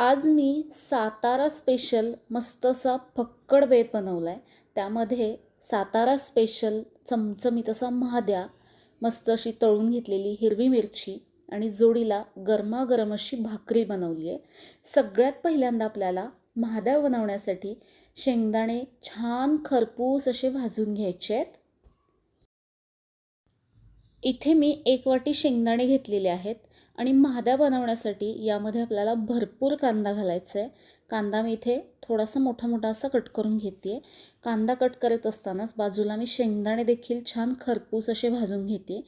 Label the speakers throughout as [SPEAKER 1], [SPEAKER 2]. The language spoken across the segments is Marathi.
[SPEAKER 1] आज मी सातारा स्पेशल मस्त असा फक्कड बेत बनवला आहे त्यामध्ये सातारा स्पेशल चमचमीत असा महाद्या मस्त अशी तळून घेतलेली हिरवी मिरची आणि जोडीला गरमागरम अशी भाकरी बनवली आहे. सगळ्यात पहिल्यांदा आपल्याला महाद्या बनवण्यासाठी शेंगदाणे छान खरपूस असे भाजून घ्यायचे आहेत. इथे मी एक वाटी शेंगदाणे घेतलेले आहेत. आणि महाद्या बनवण्यासाठी यामध्ये आपल्याला भरपूर कांदा घालायचा आहे. कांदा मी इथे थोडासा मोठा मोठा असा कट करून घेते. आहे कांदा कट करत असतानाच बाजूला मी शेंगदाणे देखील छान खरपूस असे भाजून घेते.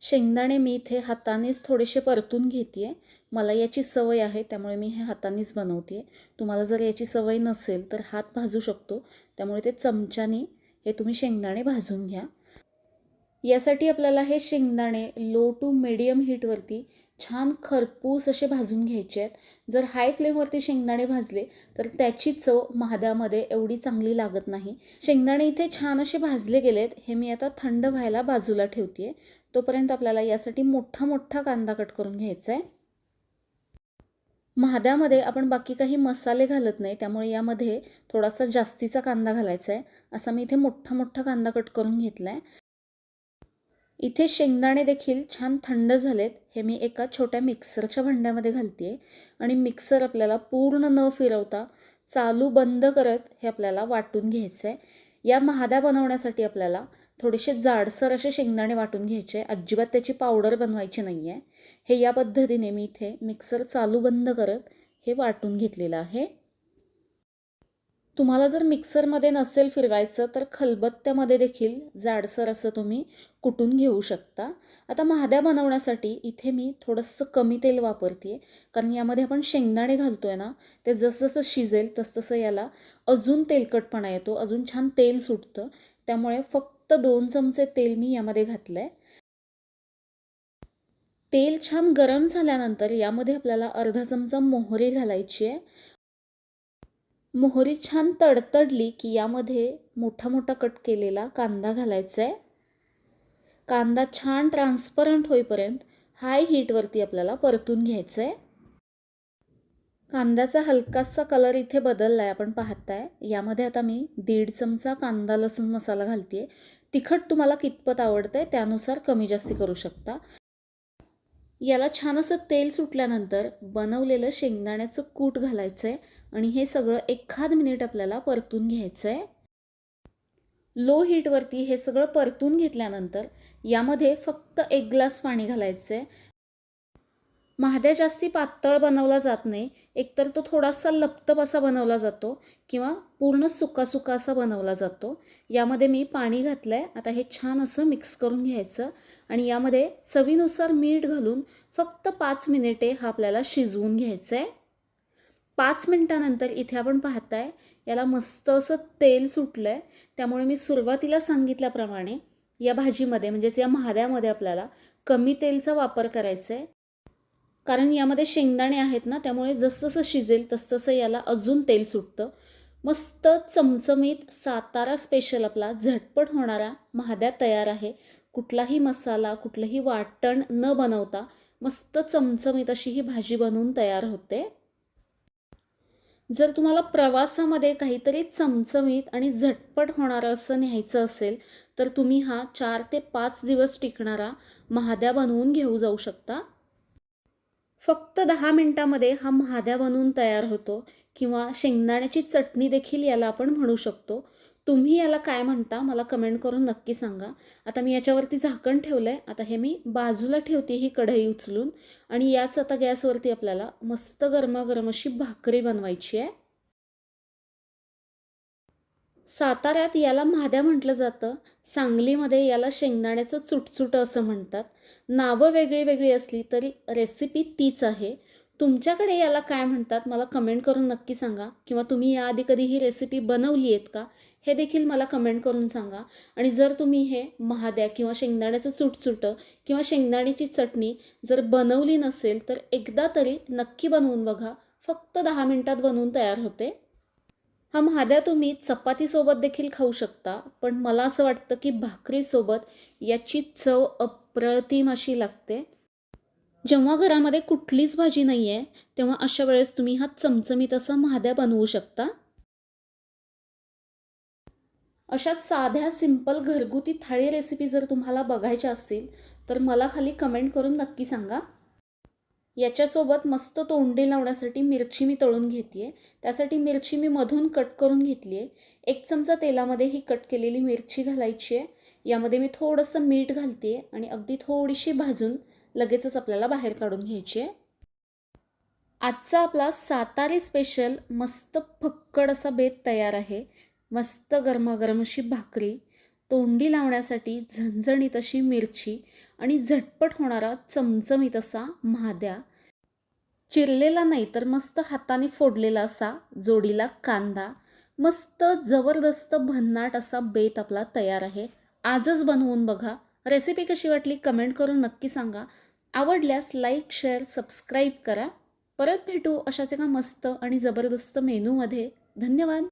[SPEAKER 1] शेंगदाणे मी इथे हातानेच थोडेसे परतून घेते. आहे मला याची सवय आहे त्यामुळे मी हे हातानेच बनवते. तुम्हाला जर याची सवय नसेल तर हात भाजू शकतो. त्यामुळे ते चमच्याने हे तुम्ही शेंगदाणे भाजून घ्या. यासाठी आपल्याला हे शेंगदाणे लो टू मिडियम हीटवरती छान खरपूस असे भाजून घ्यायचे आहेत. जर हाय फ्लेमवरती शेंगदाणे भाजले तर त्याची चव महाद्यामध्ये एवढी चांगली लागत नाही. शेंगदाणे इथे छान असे भाजले गेलेत हे मी आता थंड व्हायला बाजूला ठेवते आहे तोपर्यंत आपल्याला यासाठी मोठा मोठा कांदा कट करून घ्यायचा आहे. महाद्यामध्ये आपण बाकी काही मसाले घालत नाही त्यामुळे यामध्ये थोडासा जास्तीचा कांदा घालायचा आहे. असा मी इथे मोठा मोठा कांदा कट करून घेतला आहे इथे शेंगदाणे देखील छान थंड झालेत. हे मी एका छोट्या मिक्सरच्या भांड्यामध्ये घालते आणि मिक्सर आपल्याला पूर्ण न फिरवता चालू बंद करत हे आपल्याला वाटून घ्यायचं आहे या महाद्या बनवण्यासाठी आपल्याला थोडेसे जाडसर असे शेंगदाणे वाटून घ्यायचे. अजिबात त्याची पावडर बनवायची नाही आहे हे या पद्धतीने मी इथे मिक्सर चालू बंद करत हे वाटून घेतलेलं आहे. तुम्हाला जर मिक्सरमध्ये नसेल फिरवायचं तर खलबत्त्यामध्ये देखील जाडसर असं तुम्ही कुटून घेऊ शकता. आता महाद्या बनवण्यासाठी इथे मी थोडंसं कमी तेल वापरते कारण यामध्ये आपण शेंगदाणे घालतो आहे ना ते जसजसं शिजेल तसतसं याला अजून तेलकटपणा येतो अजून छान तेल सुटतं. त्यामुळे फक्त दोन चमचे तेल मी यामध्ये घातलं आहे तेल छान गरम झाल्यानंतर यामध्ये आपल्याला अर्धा चमचा मोहरी घालायची आहे मोहरी छान तडतडली की यामध्ये मोठा मोठा कट केलेला कांदा घालायचा आहे कांदा छान ट्रान्सपरंट होईपर्यंत हाय हीटवरती आपल्याला परतून घ्यायचं आहे कांद्याचा हलकासा कलर इथे बदलला आहे आपण पाहताय. यामध्ये आता मी दीड चमचा कांदा लसूण मसाला घालते तिखट तुम्हाला कितपत आवडतं आहे त्यानुसार कमी जास्ती करू शकता. याला छान असं तेल सुटल्यानंतर बनवलेलं शेंगदाण्याचं कूट घालायचं आहे आणि हे सगळं एखाद मिनिट आपल्याला परतून घ्यायचं आहे लो हीटवरती हे सगळं परतून घेतल्यानंतर यामध्ये फक्त एक ग्लास पाणी घालायचं आहे महाद्या जास्ती पातळ बनवला जात नाही. एकतर तो थोडासा लपतप असा बनवला जातो किंवा पूर्ण सुका सुका असा बनवला जातो. यामध्ये मी पाणी घातलं आहे आता हे छान असं मिक्स करून घ्यायचं आणि यामध्ये चवीनुसार मीठ घालून फक्त पाच मिनिटे हा आपल्याला शिजवून घ्यायचं आहे पाच मिनटानंतर इथे आपण पाहताय याला मस्त असं तेल सुटलं आहे त्यामुळे मी सुरुवातीला सांगितल्याप्रमाणे या भाजीमध्ये म्हणजेच या महाद्यामध्ये आपल्याला कमी तेलचा वापर करायचा आहे कारण यामध्ये शेंगदाणे आहेत ना त्यामुळे जसजसं शिजेल तसतसं याला अजून तेल सुटतं. मस्त चमचमीत सातारा स्पेशल आपला झटपट होणारा महाद्या तयार आहे. कुठलाही मसाला कुठलंही वाटण न बनवता मस्त चमचमीत अशी ही भाजी बनवून तयार होते. जर तुम्हाला प्रवासामध्ये काहीतरी चमचमीत आणि झटपट होणारं असं न्यायचं असेल तर तुम्ही हा चार ते पाच दिवस टिकणारा महाद्या बनवून घेऊ जाऊ शकता. फक्त दहा मिनटामध्ये हा महाद्या बनवून तयार होतो किंवा शेंगदाण्याची चटणी देखील याला आपण म्हणू शकतो. तुम्ही याला काय म्हणता मला कमेंट करून नक्की सांगा. आता मी याच्यावरती झाकण ठेवलं आहे आता हे मी बाजूला ठेवते ही कढई उचलून. आणि याच आता गॅसवरती आपल्याला मस्त गरमागरम अशी भाकरी बनवायची आहे. साताऱ्यात याला महाद्या म्हटलं जातं. सांगलीमध्ये याला शेंगदाण्याचं चुटचुट असं म्हणतात. नावं वेगळी वेगळी असली तरी रेसिपी तीच आहे. तुमच्याकडे याला काय म्हणतात? मला कमेंट करून नक्की सांगा. किंवा तुम्ही याआधी कधी ही रेसिपी बनवली आहेत का? हे देखील मला कमेंट करून सांगा. आणि जर तुम्ही हे महाद्या किंवा शेंगदाण्याचं चुटचुटं किंवा शेंगदाण्याची चटणी जर बनवली नसेल तर एकदा तरी नक्की बनवून बघा. फक्त दहा मिनटात बनवून तयार होते. हा महाद्या तुम्ही चपातीसोबत देखील खाऊ शकता. पण मला असं वाटतं की भाकरीसोबत याची चव अप्रतिम अशी लागते. जेव्हा घरामध्ये कुठलीच भाजी नाही आहे तेव्हा अशा वेळेस तुम्ही हा चमचमीत असा महाद्या बनवू शकता? अशा साध्या सिंपल घरगुती थाळी रेसिपी जर तुम्हाला बघायच्या असतील तर मला खाली कमेंट करून नक्की सांगा. याच्यासोबत मस्त तोंडी लावण्यासाठी मिरची मी तळून घेते आहे त्यासाठी मिरची मी मधून कट करून घेतली आहे एक चमचा तेलामध्ये ही कट केलेली मिरची घालायची आहे. यामध्ये मी थोडंसं मीठ घालते आणि अगदी थोडीशी भाजून लगेचच आपल्याला बाहेर काढून घ्यायची आहे. आजचा आपला सातारी स्पेशल मस्त फक्कड असा बेत तयार आहे. मस्त गरमागरम अशी भाकरी तोंडी लावण्यासाठी झणझणीत अशी मिरची आणि झटपट होणारा चमचमीत असा महाद्या. चिरलेला नाही तर मस्त हाताने फोडलेला असा जोडीला कांदा मस्त जबरदस्त भन्नाट असा बेत आपला तयार आहे. आजच बनवून बघा. रेसिपी कशी वाटली? कमेंट करून नक्की सांगा. आवडल्यास लाईक शेअर सबस्क्राईब करा. परत भेटू अशाच एका मस्त आणि जबरदस्त मेनूमध्ये. धन्यवाद.